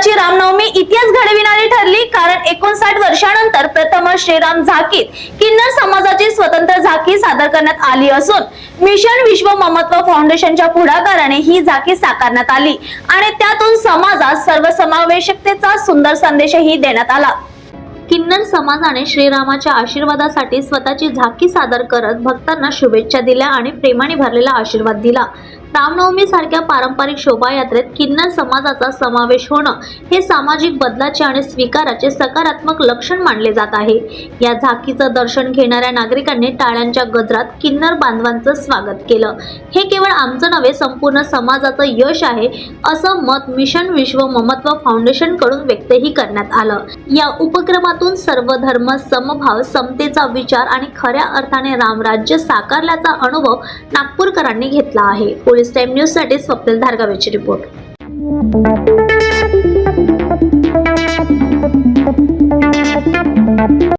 यंदाची रामनवमी इतिहास घडविणारी ठरली. कारण एकोणसाठ वर्षानंतर प्रथम श्रीराम झाकीत किन्नर समाजाची स्वतंत्र झाकी सादर करण्यात आली असून मिशन विश्व ममत्व फाउंडेशनच्या पुढाकाराने ही झाकी साकारण्यात आली. आणि त्यातून समाजात सर्वसमावेशकतेचा सुंदर संदेशही देण्यात आला. किन्नर समाजाने श्रीरामाच्या आशीर्वादासाठी स्वतःची झाकी सादर करत भक्तांना शुभेच्छा दिल्या आणि प्रेमाने भरलेला आशीर्वाद दिला. रामनवमी सारख्या पारंपरिक शोभायात्रेत किन्नर समाजाचा समावेश होणं हे सामाजिक बदलाचे आणि स्वीकाराचे सकारात्मक लक्षण मानले जात आहे. या झाकीचं दर्शन घेणाऱ्या नागरिकांनी टाळ्यांच्या गजरात किन्नर बांधवांचं स्वागत केलं. हे केवळ आमचं नव्हे संपूर्ण समाजाचं यश आहे असं मत मिशन विश्व ममत्व फाउंडेशनकडून व्यक्तही करण्यात आलं. या उपक्रमातून सर्व धर्म समभाव समतेचा विचार आणि खऱ्या अर्थाने रामराज्य साकारल्याचा अनुभव नागपूरकरांनी घेतला आहे. चोवीस टाईम न्यूजसाठी स्वप्नील धारगावेची रिपोर्ट.